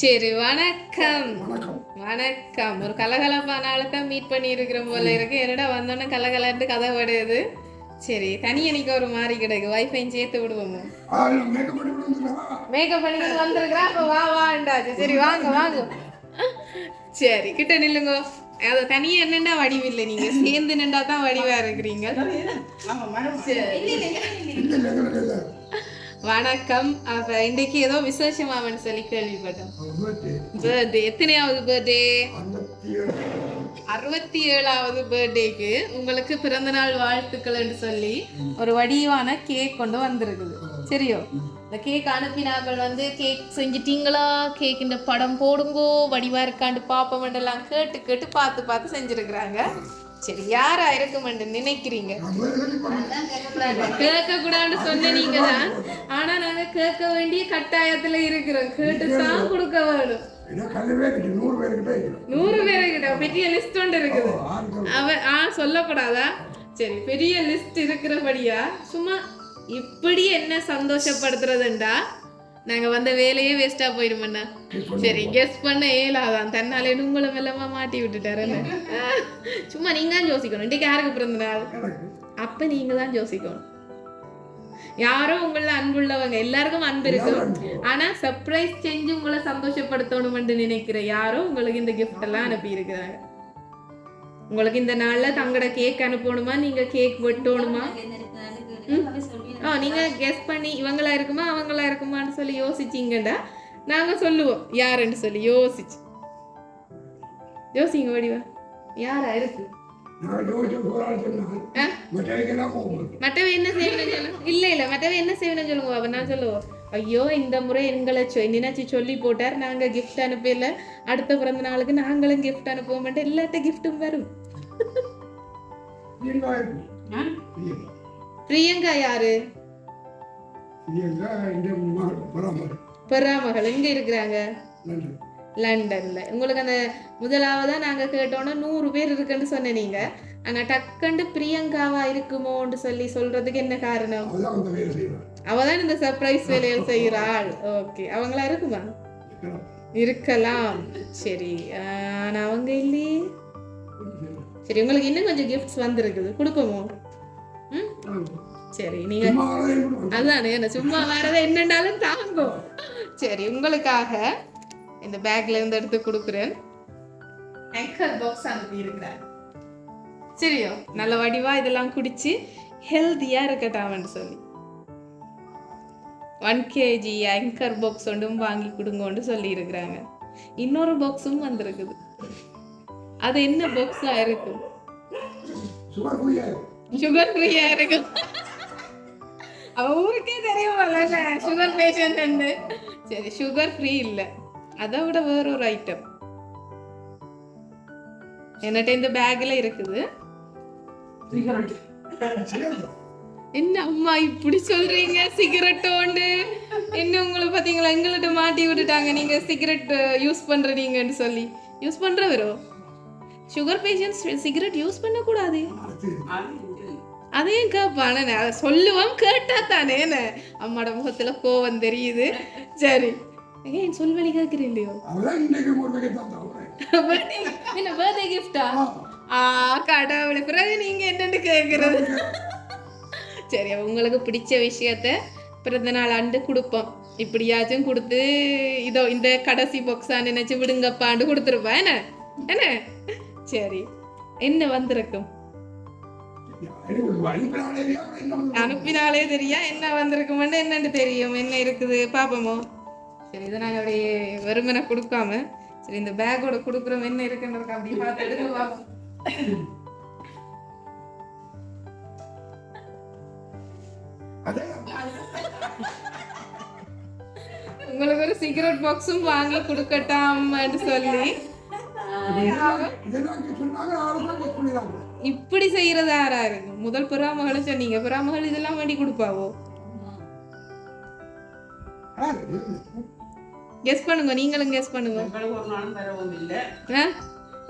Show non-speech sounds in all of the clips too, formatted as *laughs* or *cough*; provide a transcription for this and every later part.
சரி வணக்கம். வணக்கம். ஒரு கலகலப்பான ஆளை தான் மீட் பண்ணி இருக்கிற போல இருக்கு. என்னடா வந்தோன்னே கலகலன்ட்டு கதை படுது சரி தனியனிக்கு ஒரு மாதிரி கிடக்கு. வைஃபையும் சேர்த்து விடுவோமோ? மேக்கப் பண்ணி வந்திருக்கிறா. அப்ப வா வாண்டாச்சு சரி வாங்க வாங்க. சரி கிட்ட நில்லுங்க. அது தனியா என்னண்டா வடிவில்லை நீங்க? சேர்ந்து நின்றா தான் வடிவா இருக்கிறீங்க. வணக்கம். அப்ப இன்னைக்கு ஏதோ விசேஷமாவன்னு சொல்லி கேள்விப்பட்டோம். பர்த்டே எத்தனையாவது பர்த்டே அறுபத்தி ஏழாவது பர்த்டேக்கு உங்களுக்கு பிறந்தநாள் வாழ்த்துக்கள்னு சொல்லி ஒரு வடிவான கேக் கொண்டு வந்திருக்குது. சரியோ? இந்த கேக் அனுப்பினாக்கள் வந்து கேக் செஞ்சிட்டீங்களா? கேக் இந்த படம் போடுங்கோ வடிவா இருக்காண்டு பாப்பமெண்டெல்லாம் கேட்டு கேட்டு பார்த்து பார்த்து செஞ்சிருக்கிறாங்க. சரி யாரா இருக்குமென்று நினைக்கிறீங்க? கேட்க கூடாதுன்னு சொன்ன நீங்க தான் ஆனா நாங்க கேட்க வேண்டிய கட்டாயத்துல இருக்கிறோம். கேட்டு தான் கொடுக்க வேணும். நூறு பேருக்கிட்ட கிட்ட பெரிய லிஸ்ட் ஒன்று இருக்குது. அவ ஆ சொல்லக்கூடாதா? சரி பெரிய லிஸ்ட் இருக்கிறபடியா சும்மா இப்படி என்ன சந்தோஷப்படுத்துறதுண்டா? நாங்க வந்த வேலையே வேஸ்டா போயிடுமண்ணா சரி கெஸ் பண்ண. ஏலாதான் தன்னாலே உங்களை மெல்லமா மாட்டி விட்டுட்டாரு *laughs* சும்மா நீங்க தான் யோசிக்கணும். இன்னைக்கு யாருக்கு பிறந்த நாள்? அப்ப நீங்க தான் யோசிக்கணும். யாரோ உங்கள அன்புள்ளவங்க எல்லாருக்கும் அன்பு இருக்கும். ஆனா சர்ப்ரைஸ் செஞ்சு உங்களை சந்தோஷப்படுத்தணும்னு நினைக்கிற யாரோ உங்களுக்கு இந்த gift எல்லாம் அனுப்பி இருக்கிறாங்க உங்களுக்கு இந்த நாள்ல தங்கட கேக் அனுப்பணுமா? நீங்க கேக் வெட்டணுமா? ஆ நீங்க கெஸ் பண்ணி இவங்களா இருக்குமா அவங்களா இருக்குமான்னு சொல்லி யோசிச்சீங்கடா. நாங்க சொல்லுவோம் யாருன்னு சொல்லி யோசிச்சு. யோசிங்க வடிவா யாரா இருக்கு? மற்றவ என்ன செய்யணும் இல்ல இல்ல மற்றவ என்ன செய்யணும் சொல்லுங்க பாபா நான் சொல்லுவோம். ஐயோ இந்த முறை எங்களை நினைச்சு சொல்லி போட்டார். நாங்க கிஃப்ட் அனுப்பல. அடுத்த பிறந்த நாளுக்கு நாங்களும் கிஃப்ட் அனுப்புவோம் எல்லாத்த கிஃப்ட்டும் வரும். பிரியங்கா யாரு? பெறாமகள் எங்க இருக்கிறாங்க? லண்டன்ல. உங்களுக்கு அந்த முதலாவதா நாங்க கேட்டோன்னா நூறு பேர் இருக்குன்னு சொன்ன நீங்க. ஆனா டக்குண்டு பிரியங்காவா இருக்குமோன்னு சொல்லி சொல்றதுக்கு என்ன காரணம்? அவதான் இந்த சர்ப்ரைஸ் வேலையை செய்கிறாள் ஓகே அவங்களா இருக்குமா? இருக்கலாம். சரி. ஆனா அவங்க இல்லையே. சரி. உங்களுக்கு இன்னும் கொஞ்சம் கிஃப்ட்ஸ் வந்திருக்குது. கொடுப்போமோ? சரி நீங்க. அதானே என்ன சும்மா வரத என்னன்னாலும் தாங்கும். சரி உங்களுக்காக இந்த பேக்ல இருந்து எடுத்து கொடுக்குறேன். ஆங்கர் பாக்ஸ் அனுப்பி இருக்கிறேன். சரியோ நல்ல வடிவா இதெல்லாம் குடிச்சு ஹெல்த்தியா இருக்கட்டாமன்னு சொல்லி. ஒன் கேஜி ஆங்கர் பாக்ஸ் ஒன்றும் வாங்கி கொடுங்கன்னு சொல்லி இருக்கிறாங்க. இன்னொரு பாக்ஸும் வந்திருக்குது. அது என்ன பாக்ஸா இருக்கும் சுகர் ஃப்ரீயா இருக்கு. இருக்கும் அவ ஊருக்கே தெரியுமல்ல சுகர் பேஷண்ட் சரி சுகர் ஃப்ரீ இல்ல அதை விட வேற ஒரு ஐட்டம் என்னட்ட இந்த பேக்ல இருக்குது. என்ன அம்மா இப்படி சொல்றீங்க சிகரெட்டோண்டு என்ன உங்களை பாத்தீங்களா எங்கள்கிட்ட மாட்டி விட்டுட்டாங்க நீங்க சிகரெட் யூஸ் பண்றீங்கன்னு சொல்லி யூஸ் பண்றவரோ சுகர் பேஷண்ட்ஸ் சிகரெட் யூஸ் பண்ணக்கூடாது. அது. அதையும் கேட்பானே அதை சொல்லுவோம் கேட்டா தானே அம்மாட முகத்துல கோவம் தெரியுது. சரி. ஏன் சொல்வழி கேட்குறேன் இல்லையோ என்ன பர்த்டே கிஃப்டா? ஆ. கடவுளே பிறகு நீங்க என்னன்னு கேட்கறது சரி உங்களுக்கு பிடிச்ச விஷயத்த பிறந்த நாள் ஆண்டு கொடுப்போம். இப்படியாச்சும் கொடுத்து இதோ இந்த கடைசி பாக்ஸா நினைச்சு விடுங்கப்பாண்டு கொடுத்துருப்பா. என்ன? என்ன? சரி. என்ன வந்திருக்கும்? அனுப்பினாலே தெரியா என்ன வந்திருக்குமென்னு என்னன்னு தெரியும். என்ன இருக்குது? பாப்போமோ. சரி இதை நாங்கள் அப்படியே வெறுமனை கொடுக்காம சரி இந்த பேக்கோட கொடுக்குறோம். என்ன இருக்குன்னு அப்படி பார்த்து எடுத்து பார்ப்போம். உங்களுக்கு ஒரு சிகரெட் பாக்ஸும் வாங்கி கொடுக்கட்டாம்னு சொல்லி. இப்படி செய்யறது யாரா இருக்கு முதல் புறாமகளை சொன்னீங்க புறாமகள் இதெல்லாம் வேண்டி கொடுப்பாவோ? கெஸ் பண்ணுங்க நீங்களும் கெஸ் பண்ணுங்க?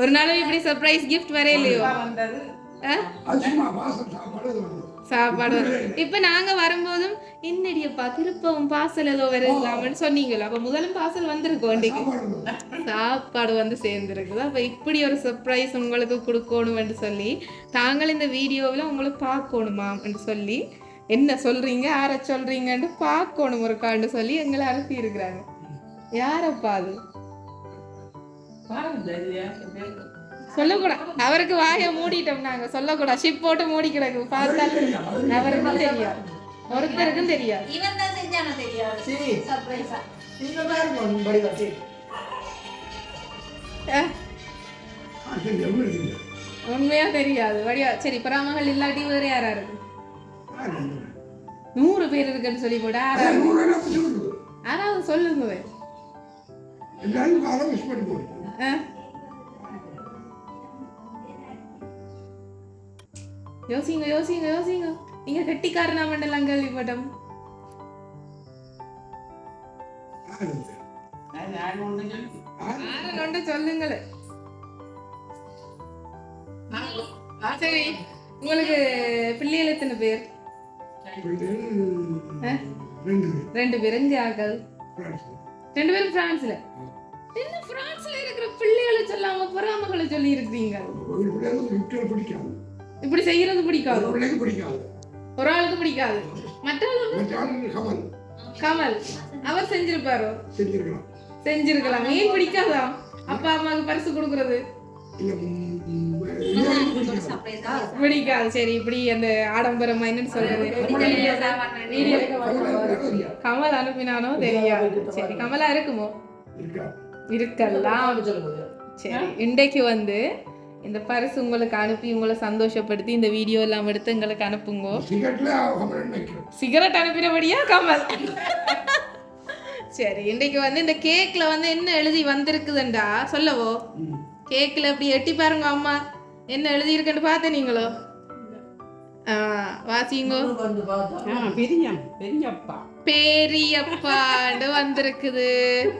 ஒரு நாளும் இப்படி சர்ப்ரைஸ் கிஃப்ட் வரையிலையோ? சாப்பாடு. இப்ப நாங்க வரும்போதும் என்னடியப்பா திருப்பவும் பார்சல் ஏதோ வர இல்லாமன்னு சொன்னீங்களோ அப்ப முதலும் பார்சல் வந்திருக்கோம் இன்னைக்கு சாப்பாடு வந்து சேர்ந்துருக்குது. அப்ப இப்படி ஒரு சர்ப்ரைஸ் உங்களுக்கு கொடுக்கணும்னு சொல்லி தாங்கள் இந்த வீடியோவில் உங்களை பார்க்கணுமான்னு சொல்லி என்ன சொல்றீங்க? யார சொல்றீங்கன்னு பார்க்கணும் ஒருக்கான்னு சொல்லி எங்களை அனுப்பி இருக்கிறாங்க யாரப்பா அது? சொல்லக்கூடாது அவருக்கு வாயை மூடிட்டோம் நாங்க. சொல்லக்கூடாது ஷிப் போட்டு மூடி கிடக்கு. பார்த்தாலும் அவருக்கும் தெரியாது ஒருத்தருக்கும் தெரியாது இவன் தான் செஞ்சானோ இருக்குங்க? உண்மையா தெரியாது. வடிவா சரி பராமகள் இல்லாட்டி வேற யாரா இருக்கு. நூறு பேர் இருக்குன்னு சொல்லி சொல்லுது. அதாவது சொல்லுங்க. எல்லாரும் யோசிங்க யோசிங்க யோசிங்க. நீங்க கெட்டிக்காரனா மண்டலம் கேள்விப்பட்டோம் ஆ, ரெண்டு. ஆ, ஆரண்டு சொல்லுங்களே. சரி உங்களுக்கு பிள்ளைகள் எத்தனை பேர்? ரெண்டு பேர். எங்க ஆக்கள். ரெண்டு பேரும் பிரான்ஸ்ல. என்ன பிரான்ஸ்ல இருக்கிற பிள்ளைகளை சொல்லாம பொறாமகளை சொல்லி இருக்கிறீங்க இப்படி செய்யறது பிடிக்காது. ஒரு பிள்ளைக்கு பிடிக்காது. ஒரு ஆளுக்கு பிடிக்காது மற்ற கமல். கமல். அவர் செஞ்சிருப்பாரோ? செஞ்சிருக்கலாம். செஞ்சிருக்கலாம். ஏன் பிடிக்காதா? அப்பா அம்மாவுக்கு பரிசு கொடுக்கறது? பிடிக்காது. சரி இப்படி அந்த ஆடம்பரமா என்னன்னு சொல்றது. கமல் அனுப்பினானோ தெரியாது. சரி கமலா இருக்குமோ? இருக்கா? இருக்கலாம். சொல்லுங்க சரி இன்றைக்கு வந்து இந்த பரிசு உங்களுக்கு அனுப்பி உங்களை சந்தோஷப்படுத்தி இந்த வீடியோ எல்லாம் எடுத்து எங்களுக்கு அனுப்புங்க. சிகரெட் அனுப்பினபடியா கமல்? சரி இன்னைக்கு வந்து இந்த கேக்ல வந்து என்ன எழுதி வந்திருக்குதுண்டா? சொல்லவோ. கேக்ல இப்படி எட்டி பாருங்க அம்மா. என்ன எழுதி இருக்குன்னு பார்த்த நீங்களோ? வாசிங்கோ. பெரியப்பா. பெரியப்பாண்டு வந்திருக்குது.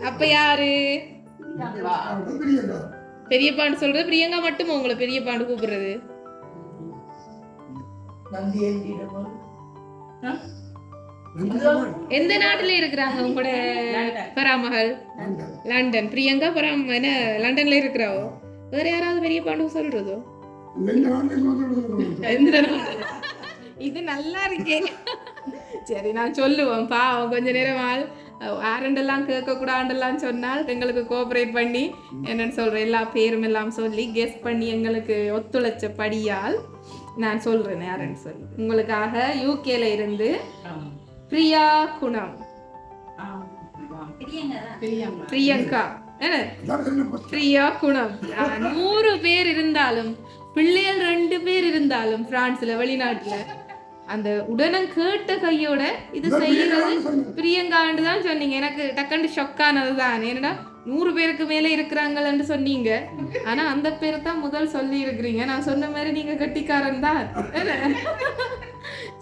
அப்ப யாரு? பெரியப்பாண்டு சொல்றது பிரியங்கா மட்டும் உங்களை பெரியப்பாண்டு கூப்பிடுறது. எந்த நாட்டுல இருக்கிறாங்க உங்களோட பராமகள். லண்டன். பிரியங்கா பராம என்ன லண்டன்ல இருக்கிறாவோ? வேற யாராவது சொல்றதோ? விடுதலை. எந்த நாடு? இது நல்லா இருக்கே. சரி நான் சொல்லுவேன் பாவம் கொஞ்ச நேரம் ஆள். ஆரண்டெல்லாம் கேட்கக்கூடாண்டெல்லாம் சொன்னால் எங்களுக்கு கோஆப்ரேட் பண்ணி என்னன்னு சொல்றேன் எல்லா பேரும் எல்லாம் சொல்லி கெஸ் பண்ணி எங்களுக்கு ஒத்துழைச்ச படியால் நான் சொல்றேன் யாருன்னு சொல்லி. உங்களுக்காக யூகேல இருந்து பிரியா குணம். பெரியங்க. பிரியா குணம். நூறு பேர் இருந்தாலும் பிள்ளைகள் ரெண்டு பேர் இருந்தாலும் பிரான்ஸ்ல வெளிநாட்டுல அந்த உடனம் கேட்ட கையோட இது செய்யறது. பிரியங்காண்டு தான் சொன்னீங்க. எனக்கு டக்குன்னு ஷொக்கானது தான் என்னடா நூறு பேருக்கு மேலே இருக்கிறாங்கன்னு சொன்னீங்க. ஆனா அந்த பேரை தான் முதல் சொல்லி இருக்கிறீங்க நான் சொன்ன மாதிரி நீங்க கட்டிக்காரன் தான்?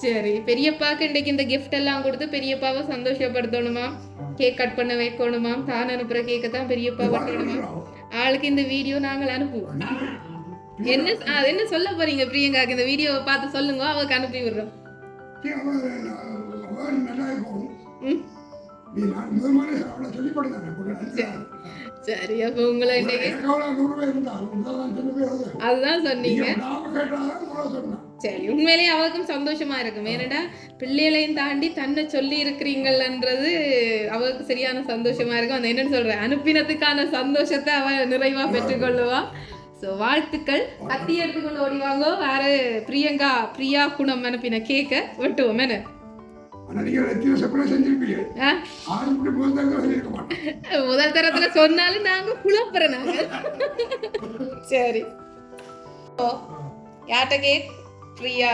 சரி பெரியப்பாக்கு இன்றைக்கு இந்த gift எல்லாம் கொடுத்து பெரியப்பாவை சந்தோஷப்படுத்தணுமா? கேக் கட் பண்ண வைக்கணுமா? தான் அனுப்புற கேக்கை தான் பெரியப்பா வெட்டணுமா ஆளுக்கு இந்த வீடியோ நாங்கள் அனுப்புவோம். என்ன என்ன சொல்ல போறீங்க பிரியங்காக்கு? இந்த வீடியோவை பார்த்து சொல்லுங்க அவருக்கு அனுப்பி விடுறோம். சரி. அப்ப உங்களை. அதுதான் சொன்னீங்க. சரி உண்மையிலேயே அவருக்கும் சந்தோஷமா இருக்கும். ஏன்னா பிள்ளைகளையும் தாண்டி தன்னை சொல்லி இருக்கிறீங்கன்றது அவருக்கு சரியான சந்தோஷமா இருக்கும். அந்த என்னன்னு சொல்றேன் அனுப்பினதுக்கான சந்தோஷத்தை அவ நிறைவா பெற்றுக்கொள்ளுவா ஸோ வாழ்த்துக்கள். கத்தி எடுத்துக்கொண்டு ஓடிவாங்க வேற பிரியங்கா பிரியா குணம் அனுப்பின கேக்க வெட்டுவோம். என்ன? முதல் தரத்துல சொன்னாலும் நாங்க குழப்புறோம் நாங்க. சரி. யார்கிட்ட கேக் பிரியா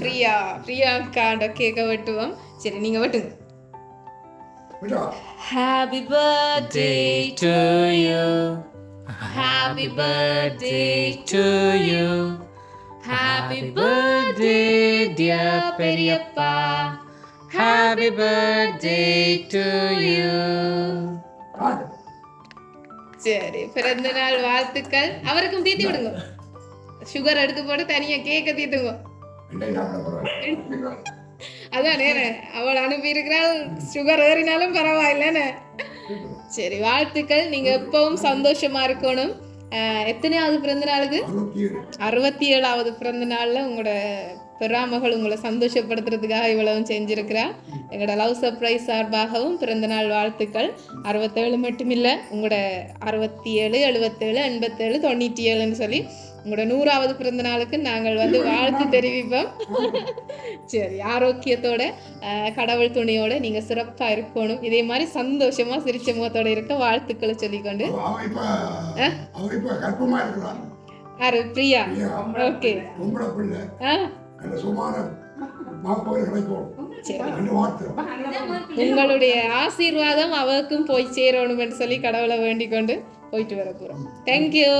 பிரியா பிரியாக்காண்ட கேக்க வெட்டுவோம். சரி நீங்க வெட்டுங்க. விடா. Happy birthday to you. Happy birthday to you. Happy birthday dear பெரியப்பா Happy birthday to you. சரி பிறந்த நாள் வாழ்த்துக்கள். அவருக்கும் தீத்தி விடுங்க சுகர் எடுத்து போட்டு தனியா கேக்க தீத்துங்க அதானே அவள் அனுப்பியிருக்கிறாள். சுகர் ஏறினாலும் பரவாயில்லன்னு. சரி வாழ்த்துக்கள். நீங்க எப்பவும் சந்தோஷமா இருக்கணும். அஹ், எத்தனையாவது பிறந்த நாளுக்கு அறுபத்தி ஏழாவது பிறந்த நாள்ல உங்களோட பெறாமகள் உங்களை சந்தோஷப்படுத்துறதுக்காக இவ்வளவும் செஞ்சிருக்கிறா. எங்களோட லவ் சர்ப்ரைஸ் சார்பாகவும் பிறந்த நாள் வாழ்த்துக்கள். அறுபத்தேழு மட்டுமில்லை உங்களோட அறுபத்தி ஏழு எழுபத்தேழு எண்பத்தேழு தொண்ணூற்றி ஏழுன்னு சொல்லி உங்களோட நூறாவது பிறந்த நாளுக்கு நாங்கள் வந்து வாழ்த்து தெரிவிப்போம். சரி ஆரோக்கியத்தோட கடவுள் துணியோட நீங்க சிறப்பா இருக்கணும். இதே மாதிரி சந்தோஷமா சிரிச்ச முகத்தோட இருக்க வாழ்த்துக்களை சொல்லிக்கொண்டு. யாரு? பிரியா? ஓகே. உங்களுடைய ஆசீர்வாதம் அவருக்கும் போய் சேரணும் என்று சொல்லி கடவுளை வேண்டிக் கொண்டு போயிட்டு வர போறோம். தேங்க்யூ